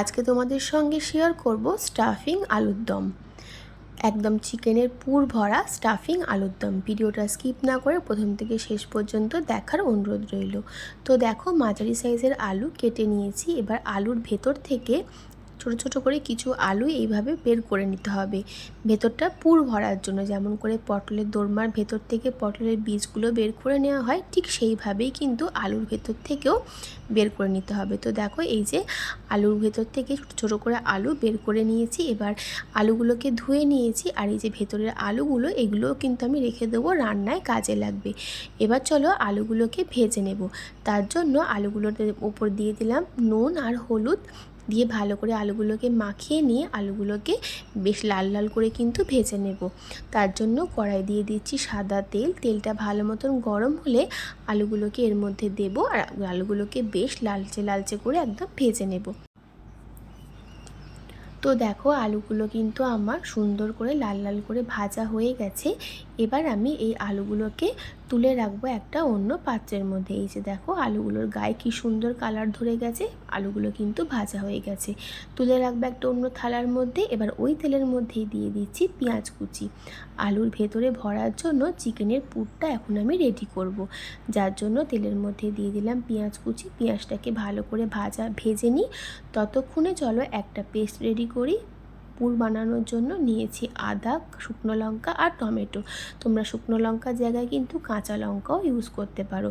আজকে তোমাদের সঙ্গে শেয়ার করব স্টাফিং আলুর দম। একদম চিকেনের পুর ভরা স্টাফিং আলুর দম। ভিডিওটা স্কিপ না করে প্রথম থেকে শেষ পর্যন্ত দেখার অনুরোধ রইল। তো দেখো মাঝারি সাইজের আলু কেটে নিয়েছি। এবার আলুর ভেতর থেকে ছোট ছোট করে কিছু আলু এইভাবে বের করে নিতে হবে। ভেতরটা পুর ভরার জন্য, যেমন করে পটলের দোরমার ভেতর থেকে পটলের বীজগুলো বের করে নেওয়া হয়, ঠিক সেইভাবেই কিন্তু আলুর ভেতর থেকেও বের করে নিতে হবে। তো দেখো, এই যে আলুর ভেতর থেকে ছোটো ছোটো করে আলু বের করে নিয়েছি, এবার আলুগুলোকে ধুয়ে নিয়েছি, আর এই যে ভেতরের আলুগুলো এগুলোও কিন্তু আমি রেখে দেবো রান্নায় কাজে লাগবে। এবার চলো আলুগুলোকে ভেজে নেব। তার জন্য আলুগুলোর ওপর দিয়ে দিলাম নুন আর হলুদ। দিয়ে ভালো করে আলুগুলোকে মাখিয়ে নিয়ে আলুগুলোকে বেশ লাল লাল করে কিন্তু ভেজে নেব। তার জন্য কড়াই দিয়ে দিচ্ছি সাদা তেল। তেলটা ভালো মতন গরম হলে আলুগুলোকে এর মধ্যে দেব আর আলুগুলোকে বেশ লালচে লালচে করে একদম ভেজে নেব। তো দেখো আলুগুলো কিন্তু আমার সুন্দর করে লাল লাল করে ভাজা হয়ে গেছে। এবার আমি এই আলুগুলোকে তুলে রাখব একটা অন্য পাত্রের মধ্যে। এই যে দেখো, আলুগুলোর গায়ে কি সুন্দর কালার ধরে গেছে, আলুগুলো কিন্তু ভাজা হয়ে গেছে। তুলে রাখব একটা অন্য থালার মধ্যে, এবার ওই তেলের মধ্যেই দিয়ে দিচ্ছি পেঁয়াজ কুচি। আলুর ভেতরে ভরার জন্য চিকেনের পুরটা এখন আমি রেডি করব। যার জন্য তেলের মধ্যে দিয়ে দিলাম পেঁয়াজ কুচি, পেঁয়াজটাকে ভালো করে ভাজা, ভেজে নিই। ততক্ষণে চলো একটা পেস্ট রেডি করি। পুর বানানোর জন্য নিয়েছি আদা, শুকনো লঙ্কা আর টমেটো। তোমরা শুকনো লঙ্কার জায়গায় কিন্তু কাঁচা লঙ্কাও ইউজ করতে পারো।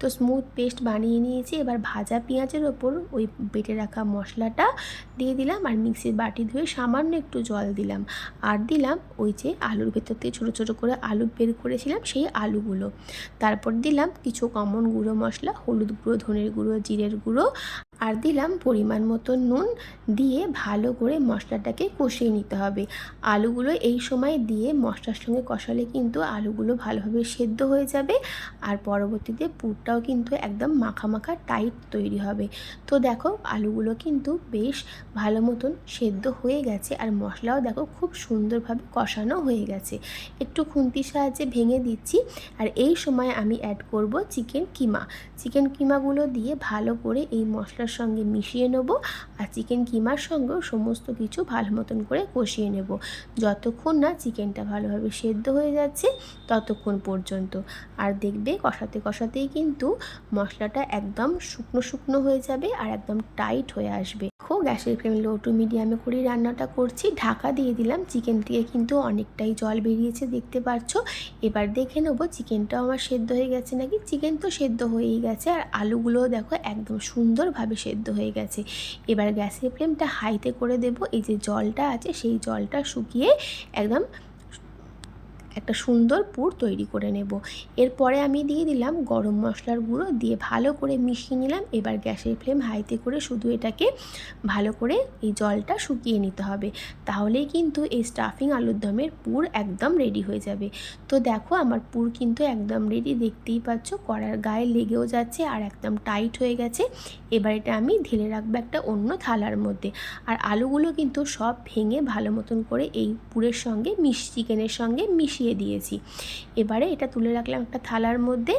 তো স্মুথ পেস্ট বানিয়ে নিয়েছি। এবার ভাজা পেঁয়াজের ওপর ওই বেটে রাখা মশলাটা দিয়ে দিলাম আর মিক্সির বাটি ধুয়ে সামান্য একটু জল দিলাম। আর দিলাম ওই যে আলুর ভেতর থেকে ছোটো ছোটো করে আলু বের করেছিলাম সেই আলুগুলো। তারপর দিলাম কিছু কমন গুঁড়ো মশলা, হলুদ গুঁড়ো, ধনের গুঁড়ো, জিরের গুঁড়ো আর দিলাম পরিমাণ মতো নুন দিয়ে ভালো করে মশলাটাকে কষিয়ে নিতে হবে। আলুগুলো এই সময় দিয়ে মশলার সঙ্গে কষালে কিন্তু আলুগুলো ভালোভাবে সেদ্ধ হয়ে যাবে আর পরবর্তীতে পুরটাও কিন্তু একদম মাখা মাখা টাইট তৈরি হবে। তো দেখো আলুগুলো কিন্তু বেশ ভালো মতন সেদ্ধ হয়ে গেছে আর মশলাও দেখো খুব সুন্দরভাবে কষানো হয়ে গেছে। একটু খুন্তির সাহায্যে ভেঙে দিচ্ছি আর এই সময় আমি অ্যাড করব চিকেন কিমা। চিকেন কিমাগুলো দিয়ে ভালো করে এই মশলার সঙ্গে মিশিয়ে নেব আর চিকেন কিমার সঙ্গেও সমস্ত কিছু ভালো মতন করে কষিয়ে নেব। যতক্ষণ না চিকেনটা ভালোভাবে সেদ্ধ হয়ে যাচ্ছে ততক্ষণ পর্যন্ত। আর দেখবে কষাতে কষাতেই কিন্তু মশলাটা একদম শুকনো শুকনো হয়ে যাবে আর একদম টাইট হয়ে আসবে। দেখো, গ্যাসের ফ্লেম লো টু মিডিয়ামে করেই রান্নাটা করছি। ঢাকা দিয়ে দিলাম। চিকেন থেকে কিন্তু অনেকটাই জল বেরিয়েছে দেখতে পাচ্ছ এবার দেখে নেব চিকেনটাও আমার সেদ্ধ হয়ে গেছে নাকি? চিকেন তো সেদ্ধ হয়েই গেছে। আর আলুগুলোও দেখো একদম সুন্দরভাবে সেদ্ধ হয়ে গেছে। এবার গ্যাসের ফ্লেমটা হাইতে করে দেব। এই যে জলটা আছে, সেই জলটা শুকিয়ে একদম একটা সুন্দর পুর তৈরি করে নেব। এরপরে আমি দিয়ে দিলাম গরম মশলার গুঁড়ো, দিয়ে ভালো করে মিশিয়ে নিলাম। এবার গ্যাসের ফ্লেম হাইতে করে শুধু এটাকে ভালো করে এই জলটা শুকিয়ে নিতে হবে। তাহলেই কিন্তু এই স্টাফিং আলুর দমের পুর একদম রেডি হয়ে যাবে। তো দেখো আমার পুর কিন্তু একদম রেডি দেখতেই পাচ্ছ, কড়ার গায়ে লেগেও যাচ্ছে আর একদম টাইট হয়ে গেছে। এবার এটা আমি ঢেলে রাখব একটা অন্য থালার মধ্যে। আর আলুগুলো কিন্তু সব ভেঙে ভালো মতন করে এই পুরের সঙ্গে মিশ চিকেনের সঙ্গে মিশিয়ে মিশিয়ে দিয়েছি। এবারে এটা তুলে রাখলাম একটা থালার মধ্যে।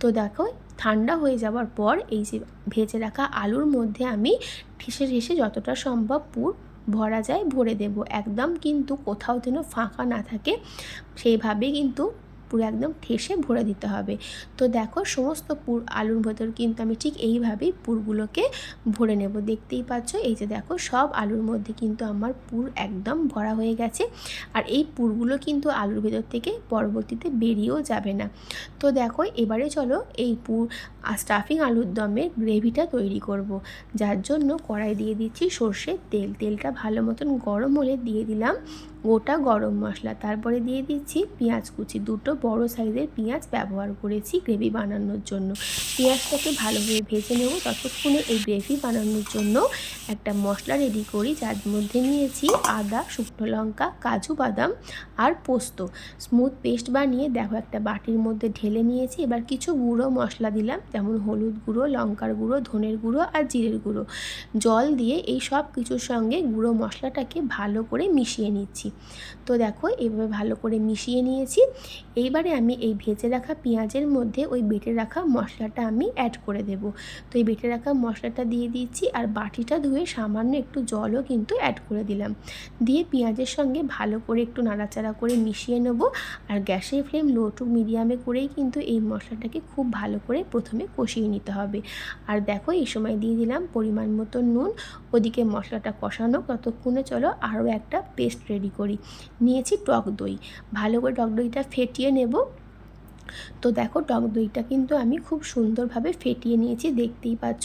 তো দেখো, ঠান্ডা হয়ে যাওয়ার পর এই যে ভেজে রাখা আলুর মধ্যে আমি ঠেসে ঠেসে যতটা সম্ভব পুর ভরা যায় ভরে দেব। একদম কিন্তু কোথাও যেন ফাঁকা না থাকে। সেইভাবে কিন্তু পুরো একদম ঠেসে ভরে দিতে হবে। তো দেখো সমস্ত পুর, আলুর ভেতর কিন্তু আমি ঠিক এইভাবেই পুরগুলোকে ভরে নেব। দেখতেই পাচ্ছ, এই যে দেখো সব আলুর মধ্যে কিন্তু আমার পুর একদম ভরা হয়ে গেছে। আর এই পুরগুলো কিন্তু আলুর ভেতর থেকে পরবর্তীতে বেরিয়েও যাবে না। তো দেখো এবারে চলো এই পুর স্টাফিং আলুর দমের গ্রেভিটা তৈরি করব। যার জন্য কড়াই দিয়ে দিচ্ছি সর্ষের তেল। তেলটা ভালো মতন গরম হলে দিয়ে দিলাম। গোটা গরম মশলা। তারপরে দিয়ে দিচ্ছি পেঁয়াজ কুচি। দুটো বড় সাইজের পেঁয়াজ ব্যবহার করেছি গ্রেভি বানানোর জন্য। পেঁয়াজটাকে ভালোভাবে ভেজে নেব। ততক্ষণে এই গ্রেভি বানানোর জন্য একটা মশলা রেডি করি। যার মধ্যে নিয়েছি আদা, শুকনো লঙ্কা, কাজু বাদাম আর পোস্ত। স্মুথ পেস্ট বানিয়ে দেখো একটা বাটির মধ্যে ঢেলে নিয়েছি। এবার কিছু গুঁড়ো মশলা দিলাম। যেমন হলুদ গুঁড়ো, লঙ্কার গুঁড়ো, ধনের গুঁড়ো আর জিরের গুঁড়ো। জল দিয়ে এই সব কিছুর সঙ্গে গুঁড়ো মশলাটাকে ভালো করে মিশিয়ে নিচ্ছি। তো দেখো এইভাবে ভালো করে মিশিয়ে নিয়েছি। এইবারে আমি এই ভেজে রাখা পেঁয়াজের মধ্যে ওই বেটে রাখা মশলাটা আমি অ্যাড করে দেব। তো এই বেটে রাখা মশলাটা দিয়ে দিচ্ছি আর বাটিটা ধুয়ে সামান্য একটু জলও কিন্তু অ্যাড করে দিলাম। দিয়ে পেঁয়াজের সঙ্গে ভালো করে একটু নাড়াচাড়া করে মিশিয়ে নেব আর গ্যাসের ফ্লেম লো টু মিডিয়ামে করেই কিন্তু এই মশলাটাকে খুব ভালো করে প্রথমে কষিয়ে নিতে হবে। আর দেখো, এই সময় দিয়ে দিলাম পরিমাণ মতো নুন ওদিকে মশলাটা কষানো, ততক্ষণে চলো আরও একটা পেস্ট রেডি করি। নিয়েছি টক দই। ভালো করে টক দইটা ফেটিয়ে নেব। তো দেখো টক দইটা কিন্তু আমি খুব সুন্দরভাবে ফেটিয়ে নিয়েছি, দেখতেই পাচ্ছ।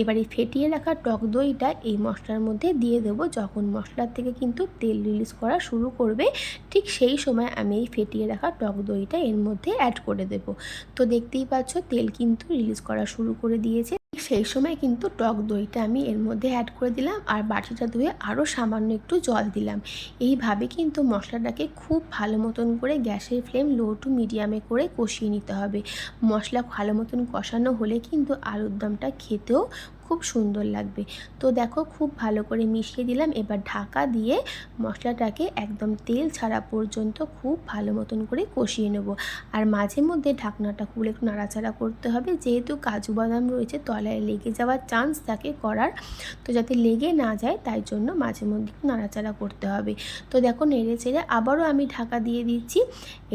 এবার ফেটিয়ে রাখা টক দইটা এই মশলার মধ্যে দিয়ে দেবো। যখন মশলার থেকে কিন্তু তেল রিলিজ করা শুরু করবে, ঠিক সেই সময় আমি এই ফেটিয়ে রাখা টক দইটা এর মধ্যে অ্যাড করে দেব। তো দেখতেই পাচ্ছ তেল কিন্তু রিলিজ করা শুরু করে দিয়েছে। সেই সময় কিন্তু টক দইটা আমি এর মধ্যে অ্যাড করে দিলাম আর বাটিটা ধুয়ে আরও সামান্য একটু জল দিলাম। এইভাবে কিন্তু মশলাটাকে খুব ভালো মতন করে গ্যাসের ফ্লেম লো টু মিডিয়ামে করে কষিয়ে নিতে হবে। মশলা ভালো মতন কষানো হলে কিন্তু আলুর দমটা খেতেও খুব সুন্দর লাগবে। তো দেখো খুব ভালো করে মিশিয়ে দিলাম। এবার ঢাকা দিয়ে মশলাটাকে একদম তেল ছাড়া পর্যন্ত খুব ভালো মতন করে কষিয়ে নেব। আর মাঝে মধ্যে ঢাকনাটা খুলে একটু নাড়াচাড়া করতে হবে। যেহেতু কাজু বাদাম রয়েছে, তলায় লেগে যাওয়ার চান্স থাকে করার। তো যাতে লেগে না যায়, তাই জন্য মাঝে মধ্যে একটু নাড়াচাড়া করতে হবে। তো দেখো নেড়ে চেড়ে আবারও আমি ঢাকা দিয়ে দিচ্ছি।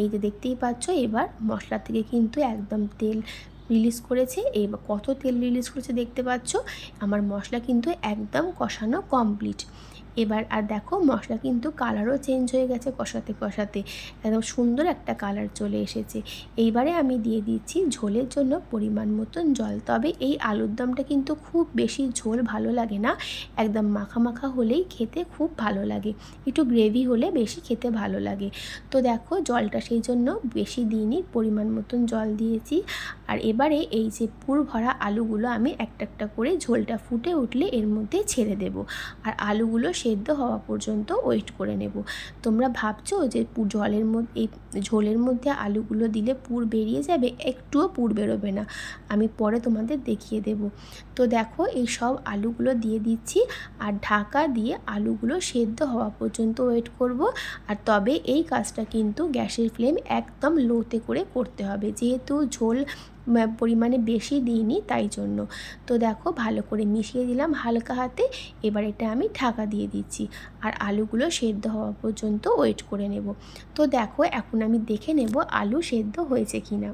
এই যে দেখতেই পাচ্ছ, এবার মশলা থেকে কিন্তু একদম তেল রিলিজ করেছে, এই কত তেল রিলিজ করেছে দেখতে পাচ্ছ। আমার মশলা কিন্তু একদম কষানো কমপ্লিট এবার আর দেখো মশলা কিন্তু কালারও চেঞ্জ হয়ে গেছে কষাতে কষাতে। একদম সুন্দর একটা কালার চলে এসেছে। এইবারে আমি দিয়ে দিচ্ছি ঝোলের জন্য পরিমাণ মতন জল। তবে এই আলুর দমটা কিন্তু খুব বেশি ঝোল ভালো লাগে না। একদম মাখা মাখা হলেই খেতে খুব ভালো লাগে। একটু গ্রেভি হলে বেশি খেতে ভালো লাগে। তো দেখো জলটা সেই জন্য বেশি দিইনি, পরিমাণ মতন জল দিয়েছি। আর এবারে এই যে পুর ভরা আলুগুলো আমি একটা একটা করে ঝোলটা ফুটে উঠলে এর মধ্যে ছেড়ে দেব। আর আলুগুলো সেদ্ধ হওয়া পর্যন্ত ওয়েট করে নেব। তোমরা ভাবছ যে জলের মধ্যে, এই ঝোলের মধ্যে আলুগুলো দিলে পুর বেরিয়ে যাবে? একটুও পুর বেরোবে না। আমি পরে তোমাদের দেখিয়ে দেব। তো দেখো, এই সব আলুগুলো দিয়ে দিচ্ছি আর ঢাকা দিয়ে আলুগুলো সেদ্ধ হওয়া পর্যন্ত ওয়েট করব। আর তবে এই কাজটা কিন্তু গ্যাসের ফ্লেম একদম লোতে করে করতে হবে। যেহেতু ঝোল পরিমাণে বেশি দিইনি তাই জন্য। তো দেখো ভালো করে মিশিয়ে দিলাম হালকা হাতে, এবার এটা আমি ঢাকা দিয়ে দিচ্ছি। আর আলুগুলো সেদ্ধ হওয়া পর্যন্ত ওয়েট করে নেব। তো দেখো এখন আমি দেখে নেব আলু সেদ্ধ হয়েছে কিনা।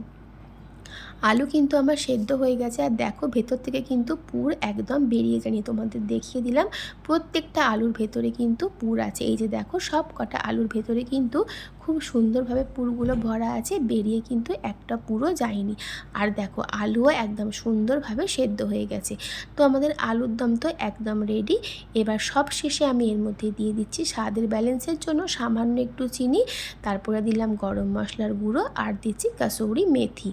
আলু কিন্তু আমার সেদ্ধ হয়ে গেছে, আর দেখো ভেতর থেকে কিন্তু পুর একদম বেরিয়ে জানি তোমাদের দেখিয়ে দিলাম, প্রত্যেকটা আলুর ভেতরে কিন্তু পুর আছে। এই যে দেখো সব কটা আলুর ভেতরে কিন্তু খুব সুন্দরভাবে পুরগুলো ভরা আছে, বেরিয়ে কিন্তু একটা পুরো যায়নি। আর দেখো, আলুও একদম সুন্দরভাবে সেদ্ধ হয়ে গেছে। তো আমাদের আলুর দম তো একদম রেডি এবার সব শেষে আমি এর মধ্যে দিয়ে দিচ্ছি স্বাদের ব্যালেন্সের জন্য সামান্য একটু চিনি, তারপরে দিলাম গরম মশলার গুঁড়ো আর দিচ্ছি কাসৌরি মেথি।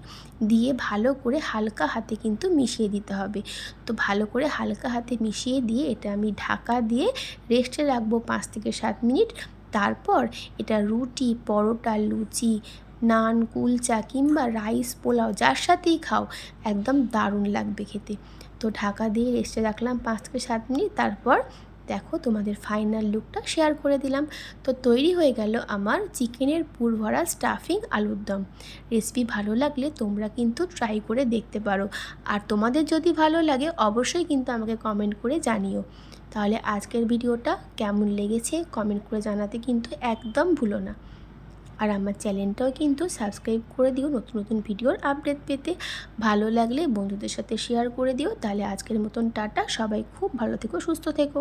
দিয়ে ভালো করে হালকা হাতে কিন্তু মিশিয়ে দিতে হবে। তো ভালো করে হালকা হাতে মিশিয়ে দিয়ে এটা আমি ঢাকা দিয়ে রেস্টে রাখব পাঁচ থেকে সাত মিনিট। তারপর এটা রুটি, পরোটা, লুচি, নান, কুলচা কিংবা রাইস, পোলাও, যার সাথেই খাও। একদম দারুণ লাগবে খেতে। তো ঢাকা দিয়ে রেস্টে রাখলাম পাঁচ থেকে সাত মিনিট, তারপর দেখো তোমাদের ফাইনাল লুকটা শেয়ার করে দিলাম। তো তৈরি হয়ে গেল আমার চিকেনের পুরভরা স্টাফিং আলুর দম। রেসিপি ভালো লাগলে তোমরা কিন্তু ট্রাই করে দেখতে পারো। আর তোমাদের যদি ভালো লাগে অবশ্যই কিন্তু আমাকে কমেন্ট করে জানিও। তাহলে আজকের ভিডিওটা কেমন লেগেছে কমেন্ট করে জানাতে কিন্তু একদম ভুলো না। আর আমার চ্যানেলটাও কিন্তু সাবস্ক্রাইব করে দিও নতুন নতুন ভিডিওর আপডেট পেতে। ভালো লাগলে বন্ধুদের সাথে শেয়ার করে দিও। তাহলে আজকের মতন টাটা। সবাই খুব ভালো থেকো, সুস্থ থেকো।